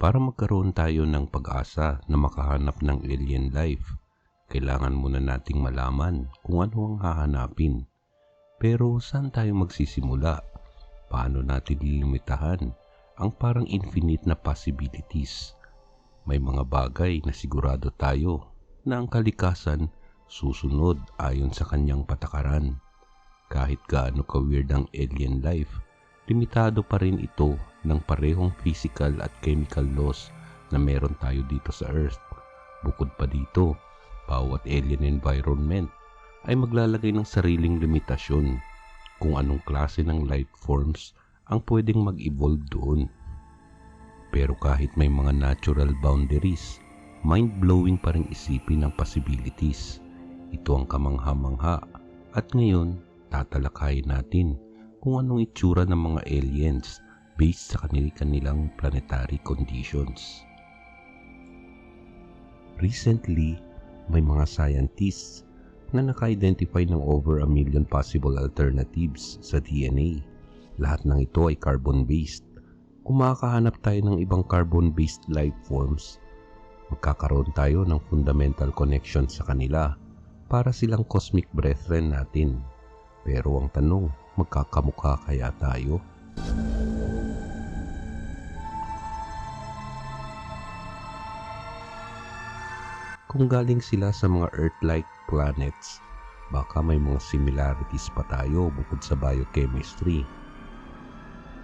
Para magkaroon tayo ng pag-asa na makahanap ng alien life, kailangan muna nating malaman kung ano ang hahanapin. Pero saan tayo magsisimula? Paano natin lilimitahan ang parang infinite na possibilities? May mga bagay na sigurado tayo na ang kalikasan susunod ayon sa kanyang patakaran. Kahit gaano ka-weird ang alien life, limitado pa rin ito ng parehong physical at chemical laws na meron tayo dito sa Earth. Bukod pa dito, bawat alien environment ay maglalagay ng sariling limitasyon kung anong klase ng life forms ang pwedeng mag-evolve doon. Pero kahit may mga natural boundaries, mind-blowing pa rin isipin ang possibilities. Ito ang kamangha-mangha at ngayon tatalakayin natin kung anong itsura ng mga aliens based sa kanilang planetary conditions. Recently, may mga scientists na naka-identify ng over a million possible alternatives sa DNA. Lahat ng ito ay carbon-based. Kung makakahanap tayo ng ibang carbon-based life forms, magkakaroon tayo ng fundamental connection sa kanila para silang cosmic brethren natin. Pero ang tanong, magkakamukha kaya tayo? Kung galing sila sa mga Earth-like planets, baka may mga similarities pa tayo bukod sa biochemistry.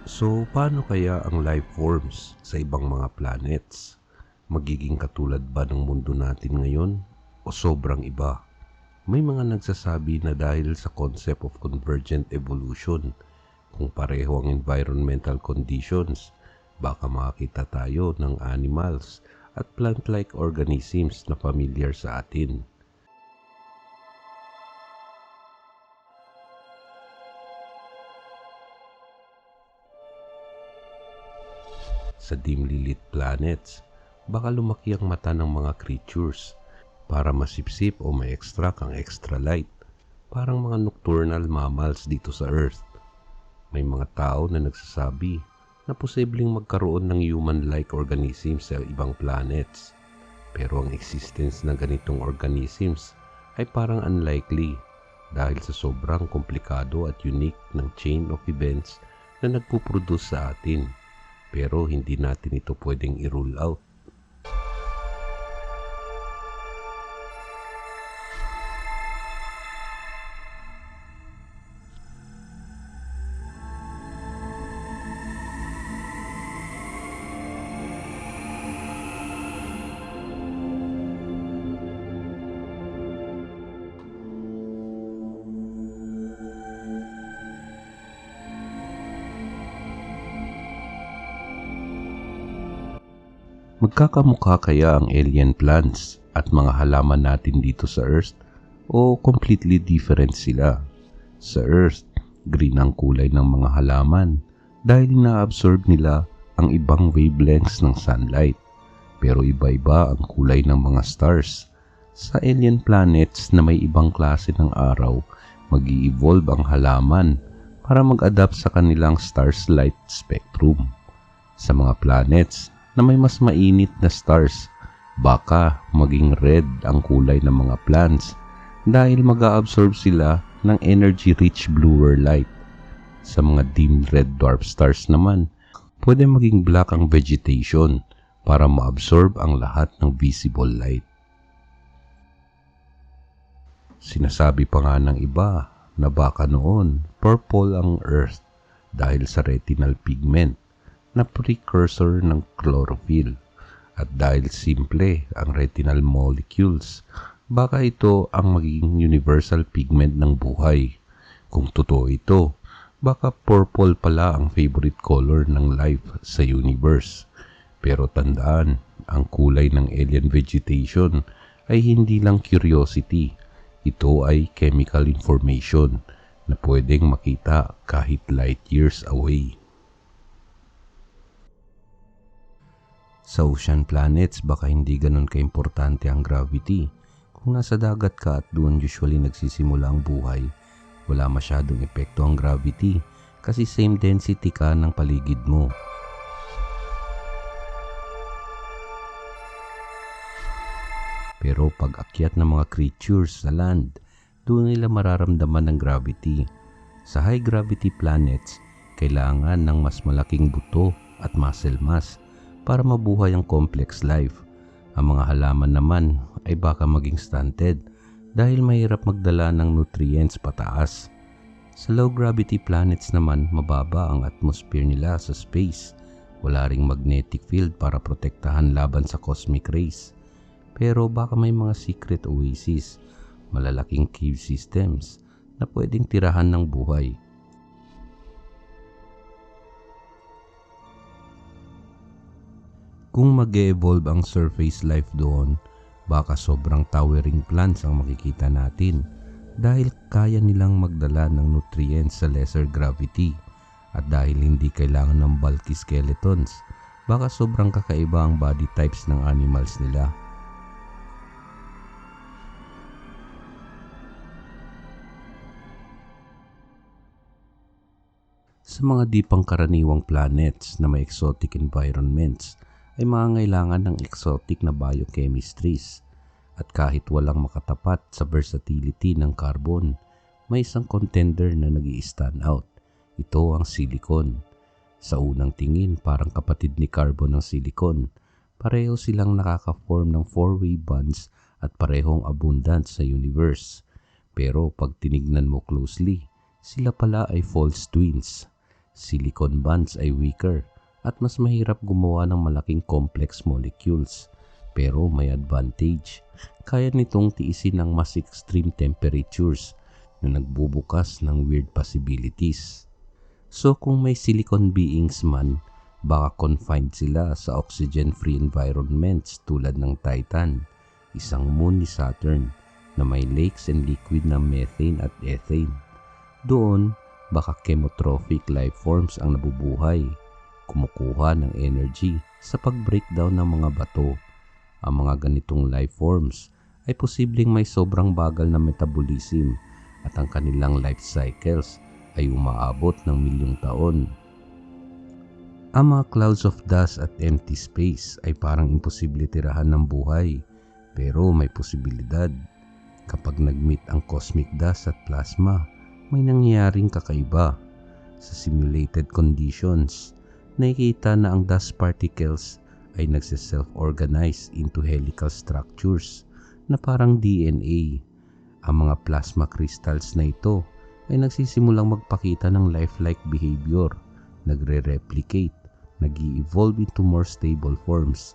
So, paano kaya ang life forms sa ibang mga planets? Magiging katulad ba ng mundo natin ngayon o sobrang iba? May mga nagsasabi na dahil sa concept of convergent evolution, kung pareho ang environmental conditions, baka makakita tayo ng animals at plant-like organisms na familiar sa atin. Sa dimly lit planets, baka lumaki ang mata ng mga creatures para masipsip o ma-extract ang extra light, parang mga nocturnal mammals dito sa Earth. May mga tao na nagsasabi na posibleng magkaroon ng human-like organisms sa ibang planets. Pero ang existence ng ganitong organisms ay parang unlikely dahil sa sobrang komplikado at unique ng chain of events na nagpuproduce sa atin. Pero hindi natin ito pwedeng i-rule out. Magkakamukha kaya ang alien plants at mga halaman natin dito sa Earth o completely different sila? Sa Earth, green ang kulay ng mga halaman dahil na-absorb nila ang ibang wavelengths ng sunlight. Pero iba-iba ang kulay ng mga stars. Sa alien planets na may ibang klase ng araw, mag evolve ang halaman para mag-adapt sa kanilang star's light spectrum. Sa mga planets na may mas mainit na stars. Baka maging red ang kulay ng mga plants dahil mag-absorb sila ng energy-rich bluer light. Sa mga dim red dwarf stars naman, pwede maging black ang vegetation para ma-absorb ang lahat ng visible light. Sinasabi pa nga ng iba na baka noon purple ang earth dahil sa retinal pigment na precursor ng chlorophyll. At dahil simple ang retinal molecules, baka ito ang magiging universal pigment ng buhay. Kung totoo ito, baka purple pala ang favorite color ng life sa universe. Pero tandaan, ang kulay ng alien vegetation ay hindi lang curiosity. Ito ay chemical information na pwedeng makita kahit light years away. Sa ocean planets, baka hindi ganun kaimportante ang gravity. Kung nasa dagat ka at doon usually nagsisimula ang buhay, wala masyadong epekto ang gravity kasi same density ka ng paligid mo. Pero pag akyat ng mga creatures sa land, doon nila mararamdaman ng gravity. Sa high gravity planets, kailangan ng mas malaking buto at muscle mass para mabuhay ang complex life. Ang mga halaman naman ay baka maging stunted dahil mahirap magdala ng nutrients pataas. Sa low gravity planets naman, mababa ang atmosphere nila sa space. Wala ring magnetic field para protektahan laban sa cosmic rays. Pero baka may mga secret oasis, malalaking cave systems na pwedeng tirahan ng buhay. Kung mag evolve ang surface life doon, baka sobrang towering plants ang makikita natin dahil kaya nilang magdala ng nutrients sa lesser gravity at dahil hindi kailangan ng bulky skeletons, baka sobrang kakaiba ang body types ng animals nila. Sa mga di pangkaraniwang planets na may exotic environments, ay mangangailangan ng exotic na biochemistries at kahit walang makatapat sa versatility ng carbon, may isang contender na nag stand out. Ito ang silicon. Sa unang tingin, parang kapatid ni carbon ng silicon. Pareho silang nakaka-form ng four-way bonds at parehong abundant sa universe. Pero pag tinignan mo closely, sila pala ay false twins. Silicon bonds ay weaker at mas mahirap gumawa ng malaking complex molecules. Pero may advantage. Kaya nitong tiisin ng mas extreme temperatures na nagbubukas ng weird possibilities. So kung may silicon beings man, baka confined sila sa oxygen-free environments tulad ng Titan, isang moon ni Saturn na may lakes and liquid na methane at ethane. Doon, baka chemotrophic life forms ang nabubuhay kumukuha ng energy sa pag-breakdown ng mga bato. Ang mga ganitong life forms ay posibleng may sobrang bagal na metabolism at ang kanilang life cycles ay umaabot ng milyong taon. Ang mga clouds of dust at empty space ay parang imposible tirahan ng buhay pero may posibilidad. Kapag nagmeet ang cosmic dust at plasma, may nangyayaring kakaiba. Sa simulated conditions, nakikita na ang dust particles ay nagsiself-organize into helical structures na parang DNA. Ang mga plasma crystals na ito ay nagsisimulang magpakita ng lifelike behavior, nagre-replicate, nag evolve into more stable forms,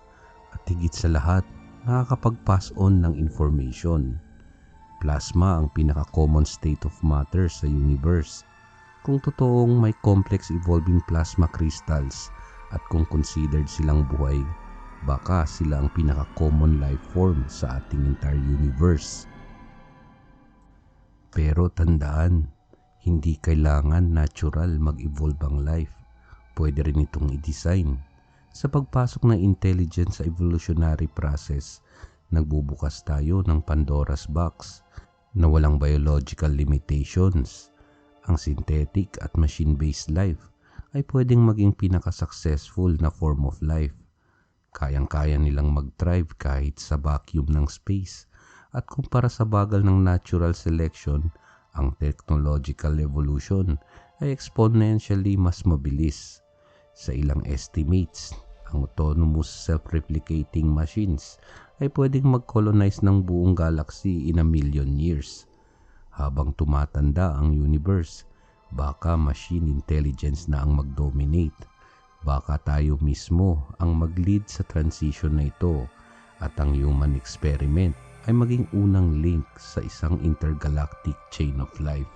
at higit sa lahat, nakakapag-pass on ng information. Plasma ang pinaka-common state of matter sa universe kung totoong may complex evolving plasma crystals at kung considered silang buhay, baka sila ang pinaka-common life form sa ating entire universe. Pero tandaan, hindi kailangan natural mag-evolve ang life. Pwede rin itong i-design. Sa pagpasok ng intelligence sa evolutionary process, nagbubukas tayo ng Pandora's box na walang biological limitations ang synthetic at machine-based life ay pwedeng maging pinaka-successful na form of life. Kayang-kaya nilang mag-thrive kahit sa vacuum ng space at kumpara sa bagal ng natural selection, ang technological evolution ay exponentially mas mabilis. Sa ilang estimates, ang autonomous self-replicating machines ay pwedeng mag-colonize ng buong galaxy in a million years habang tumatanda ang universe, baka machine intelligence na ang mag-dominate. Baka tayo mismo ang mag-lead sa transition na ito at ang human experiment ay maging unang link sa isang intergalactic chain of life.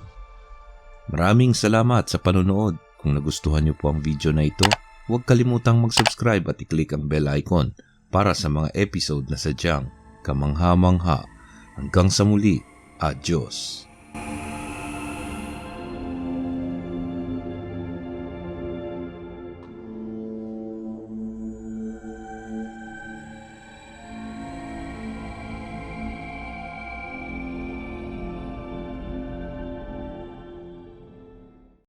Maraming salamat sa panonood. Kung nagustuhan niyo po ang video na ito, huwag kalimutang mag-subscribe at i-click ang bell icon para sa mga episode na sadyang kamangha-mangha. Hanggang sa muli, adios. Thank you.